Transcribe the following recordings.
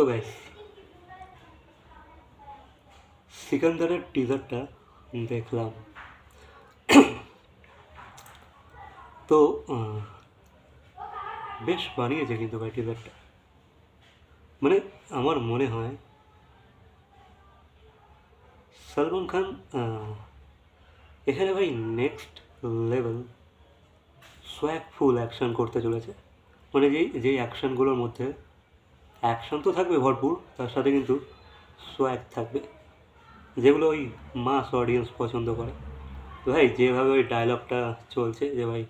তো গাইস সিকান্দারের টিজারটা দেখলাম। তো বেশ বানিয়েছে কিন্তু ভাই টিজারটা মানে আমার মনে হয় সলমান খান এখানে ভাই next level swag full action করতে চলেছে। মানে যেই যেই অ্যাকশনগুলোর মধ্যে অ্যাকশন তো থাকবে ভরপুর, তার সাথে কিন্তু সোয়াগ থাকবে, যেগুলো ওই মাস অডিয়েন্স পছন্দ করে। ভাই, যেভাবে ওই ডায়লগটা চলছে যে ভাই,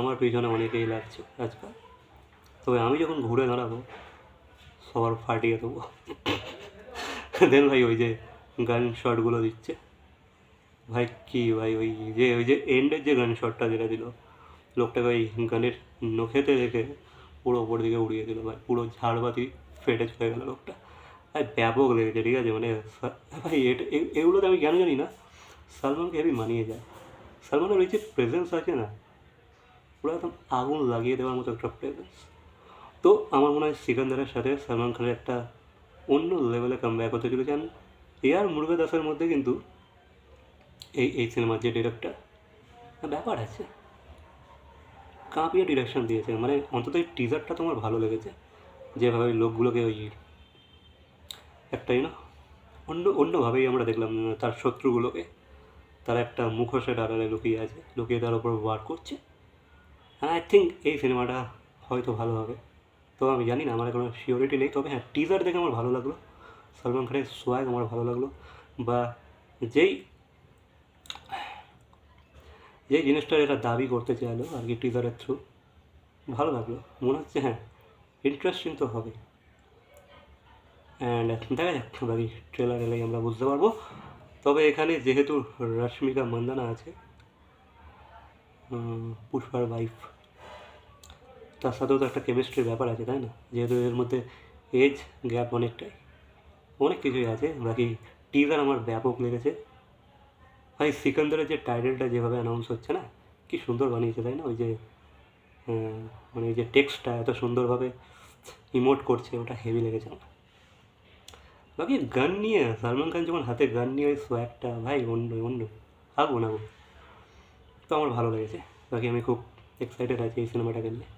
আমার পিছনে অনেকেই লাগছে আজকাল, তবে আমি যখন ঘুরে দাঁড়াবো, সবার ফাটিয়ে দেবো। দেন ভাই, ওই যে গান শটগুলো দিচ্ছে। ভাই, কি ভাই, ওই যে ওই যে এন্ডের যে গান শটটা যেটা দিল, লোকটাকে ওই গানের নখেতে রেখে পুরো ওপর দিকে উড়িয়ে দিল ভাই, পুরো ঝাড়বাতি ফেটে চলে গেল লোকটা। ভাই ব্যাপক লেগেছে ঠিক আছে? মানে ভাই, এটা এগুলোতে আমি কেন জানি না, সালমানকে হেভি মানিয়ে যায়। সালমানের ওই যে প্রেজেন্স আছে না পুরো একদম আগুন লাগিয়ে দেওয়ার মতো একটা প্রেজেন্স তো আমার মনে হয় সিকান্দারের সাথে সালমান খানের একটা অন্য লেভেলে কাম ব্যাক হতে চলেছে। এ আর মুরগাদাসের মধ্যে কিন্তু এই এই সিনেমার যে ডিরেক্টর ব্যাপার আছে। কাঁপিয়ে ডিরেকশন দিয়েছে। মানে অন্তত এই টিজারটা তোমার ভালো লেগেছে। যেভাবে লোকগুলোকে ওই একটাই না, অন্য, অন্যভাবেই আমরা দেখলাম তার শত্রুগুলোকে। তারা একটা মুখোশের আড়ালে লুকিয়ে আছে, লুকিয়ে তার উপর ওয়ার করছে। আই থিঙ্ক এই সিনেমাটা হয়তো ভালো হবে। তো আমি জানি না, আমার কোনো শিওরিটি নেই। তবে হ্যাঁ টিজার দেখে আমার ভালো লাগল। সলমান খানের সোয়াগ আমার ভালো লাগল। বা যেই যেই জিনিসটা এটা দাবি করতে চাইলো আর কি টিজারের থ্রু ভালো লাগল। মনে হচ্ছে হ্যাঁ ইন্টারেস্টিং তো হবে। অ্যান্ড দেখা যাক, বাকি ট্রেলার এলেই আমরা বুঝতে পারব। তবে এখানে যেহেতু রশ্মিকা মন্দানা আছে পুষ্পার ওয়াইফ তার সাথেও তো একটা কেমিস্ট্রির ব্যাপার আছে, তাই না? যেহেতু এর মধ্যে এজ গ্যাপ অনেকটাই। অনেক কিছুই আছে, বাকি টিজার আমার ব্যাপক লেগেছে। ভাই, সিকান্দারের যে টাইটেলটা যেভাবে অ্যানাউন্স হচ্ছে না, কি সুন্দর বানিয়েছে, তাই না? ওই যে মানে ওই যে টেক্সটটা এত সুন্দরভাবে ইমোট করছে, ওটা হেভি লেগেছে আমার। বাকি গান নিয়ে, সালমান খান যখন হাতে গান নিয়ে ওই সোয়াগটা ভাই, অন্য অন্য আগুন আগুন তো আমার ভালো লেগেছে। বাকি আমি খুব এক্সাইটেড আছি এই সিনেমাটাকে নিয়ে।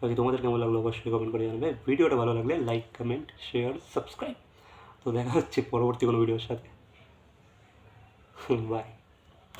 বাকি তোমাদের কেমন লাগল অবশ্যই কমেন্ট করে জানাবে। ভিডিওটা ভালো লাগলে লাইক কমেন্ট শেয়ার সাবস্ক্রাইব তো দেখা হচ্ছে পরবর্তী কোনো ভিডিওর সাথে। বাই